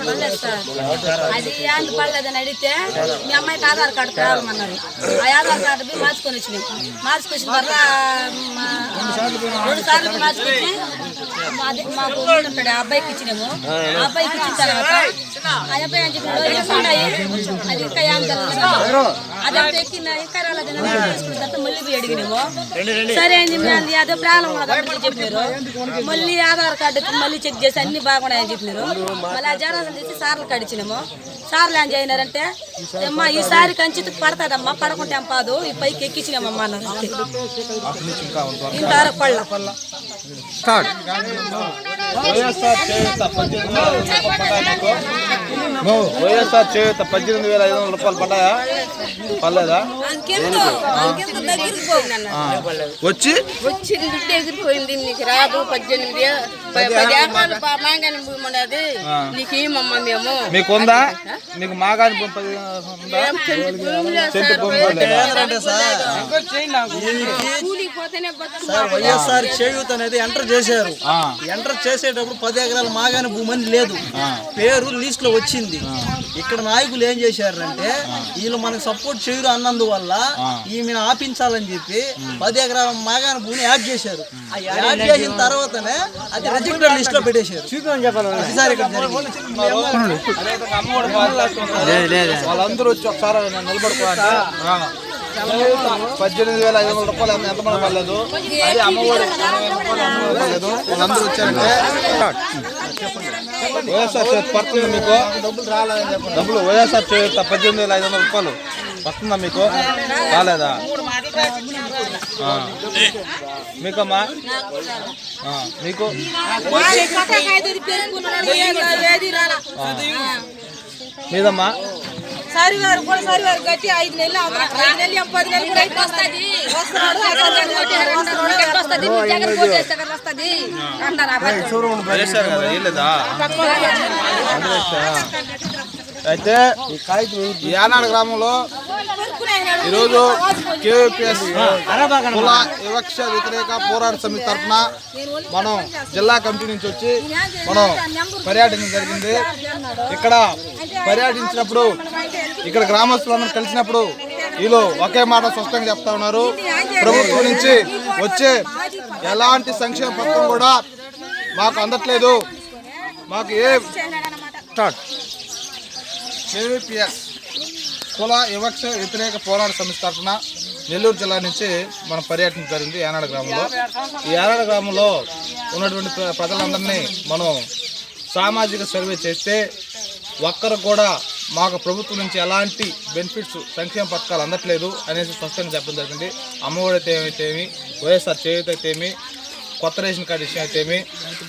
పర్లేదు సార్. అది ఏంటి పర్లేదని అడిగితే మీ అమ్మాయికి ఆధార్ కార్డు కావాలన్నారు ఆ ఆధార్ కార్డు మార్చుకొని వచ్చినాం మార్చుకొచ్చిన తర్వాత రెండు సార్లు మార్చుకొచ్చి మాకు ఉంటాడు ఆ అబ్బాయికి ఇచ్చినాము. ఆ అబ్బాయికి ఇచ్చిన తర్వాత ఆ అబ్బాయి అని చెప్పినాడు? ఉన్నాయి అది ఇంకా ఏం తెలియదు అదంతా ఎక్కిన తర్వాత మళ్ళీ పోయి అడిగినాము సరే అని చెప్పి అది ప్రాబ్లం ఉన్నదని చెప్పారు మళ్ళీ ఆధార్ కార్డు మళ్ళీ చెక్ చేసి అన్ని బాగున్నాయని చెప్పినారు. మళ్ళీ ఆ జరాసం చేసి సార్లు కడిచినాము. సార్లు ఏం చేయనారంటే అమ్మా ఈసారి కంచితు పడతాదమ్మా పడకుంటే ఏం పాదు ఈ పైకి ఎక్కించినామమ్మా అన్నారు. ఇంతవరకు పళ్ళ వైఎస్ఆర్ చేయూత పద్దెనిమిది వేల ఐదు వందల రూపాయలు పడ్డాయా? పర్లేదా? వచ్చి? బిడ్డ ఎగిరిపోయింది నీకు రాదు పద్దెనిమిది పది మాంగాని భూమి ఉన్నది నీకు ఏమమ్మా మేము? మీకు ఉందా మాగాని భూమి వైఎస్ఆర్ చేయూత్ అనేది ఎంటర్ చేశారు. ఎంటర్ చేసేటప్పుడు పది ఎకరాల మాగాని భూమి అని లేదు. పేరు లిస్ట్లో వచ్చింది ఇక్కడ నాయకులు ఏం చేశారంటే వీళ్ళు మనకు సపోర్ట్ చేయరు అన్నందువల్ల ఈమెను ఆపించాలని చెప్పి పది ఎకరాల మాగాని భూమిని యాడ్ చేశారు. ఆ యాడ్ చేసిన తర్వాతనే అది రిజిస్టర్ లిస్ట్లో పెట్టేశారు. వాళ్ళందరూ వచ్చి ఒకసారి. చేయూత పద్దెనిమిది వేల ఐదు వందల రూపాయలు ఎంత- ఎంతమంది పర్లేదు అదే అమ్మఒడి పర్లేదు వాళ్ళందరూ వచ్చారంటే వైఎస్ఆర్ చేతి పడుతుంది మీకు. డబ్బులు రాలేదని చెప్పండి డబ్బులు వైఎస్ఆర్ పద్దెనిమిది వేల ఐదు వందల రూపాయలు. వస్తుందా మీకు? రాలేదా. మీకమ్మా? మీకు? మీదమ్మా? సారి గారు కూడా సారి గారు గట్టి ఐదు నెలలు అవుతుంది. ఐదు నెలలు ఏం పది నెలలు కూడా అయిపోతుంది. వస్తున్నాడు, వస్తుంది జగన్ కోటేస్తే కదా వస్తుంది అంటారు అయితే గ్రామంలో ఈరోజు కేవీపీఎస్ కుల వివక్ష వ్యతిరేక పోరాట సమితి తరఫున మనం జిల్లా కమిటీ నుంచి వచ్చి మనం పర్యటన జరిగింది. ఇక్కడ పర్యటించినప్పుడు ఇక్కడ గ్రామస్తులందరూ కలిసినప్పుడు వీళ్ళు ఒకే మాట స్పష్టంగా చెప్తా ఉన్నారు. ప్రభుత్వం నుంచి వచ్చే ఎలాంటి సంక్షేమ పథకం కూడా మాకు అందట్లేదు. మాకు ఏ స్టార్ట్. కేవీపీఎస్ కుల వివక్ష వ్యతిరేక పోరాట సమితి తరఫున నెల్లూరు జిల్లా నుంచి మనం పర్యటన జరిగింది ఏనాడు గ్రామంలో. ఈ యానాడ గ్రామంలో ఉన్నటువంటి ప్ర- ప్రజలందరినీ మనం సామాజిక సర్వే చేస్తే ఒక్కరు కూడా మాకు ప్రభుత్వం నుంచి ఎలాంటి బెనిఫిట్స్ సంక్షేమ పథకాలు అందట్లేదు అనేసి స్పష్టంగా చెప్పడం జరిగింది. అమ్మఒడి ఏమైతేమి వైఎస్ఆర్ చేయూత అయితేమి కొత్త రేషన్ కార్డు విషయం అయితేమి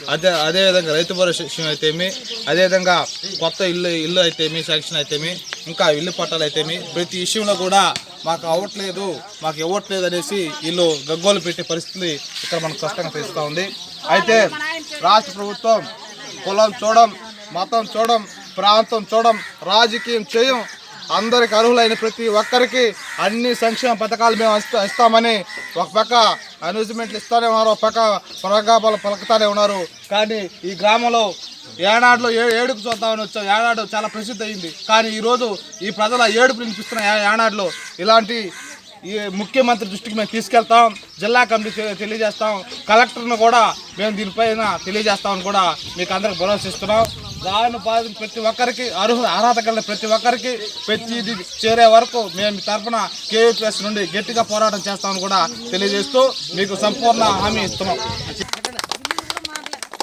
అదే అదేవిధంగా రైతు భరోసా విషయం అయితేమి అదేవిధంగా కొత్త ఇల్లు ఇల్లు అయితేమి శాంక్షన్ అయితేమి ఇంకా ఇల్లు పట్టాలు అయితేమి ప్రతి విషయంలో కూడా మాకు అవ్వట్లేదు మాకు ఇవ్వట్లేదు అనేసి వీళ్ళు గగ్గోలు పెట్టే పరిస్థితి ఇక్కడ మనకు స్పష్టంగా తెలుస్తూ ఉంది. అయితే రాష్ట్ర ప్రభుత్వం కులం చూడం మతం చూడం ప్రాంతం చూడం రాజకీయం చేయం అందరికి అర్హులైన ప్రతి ఒక్కరికి అన్ని సంక్షేమ పథకాలు మేము ఇస్తామని ఒక పక్క అనౌన్స్మెంట్లు ఇస్తానే ఉన్నారు ఒక పక్క ప్రగాపాలు పలుకుతానే ఉన్నారు. కానీ ఈ గ్రామంలో ఏనాడులో ఏ ఏడుపు చూద్దామని వచ్చాం. ఏడాడు చాలా ప్రసిద్ధి అయింది. కానీ ఈరోజు ఈ ప్రజల ఏడుపు వినిపిస్తున్న ఏనాడులో ఇలాంటి ఈ ముఖ్యమంత్రి దృష్టికి మేము తీసుకెళ్తాం. జిల్లా కమిటీ తెలియజేస్తాం. కలెక్టర్ను కూడా మేము దీనిపైన తెలియజేస్తామని కూడా మీకు అందరికి భరోసిస్తున్నాం దాని బాధ ప్రతి ఒక్కరికి అర్హు అర్హత కలిగిన ప్రతి ఒక్కరికి ప్రతిది చేరే వరకు మేము మీ తరఫున కేవీపీఎస్ నుండి గట్టిగా పోరాటం చేస్తామని కూడా తెలియజేస్తూ మీకు సంపూర్ణ హామీ ఇస్తున్నాం.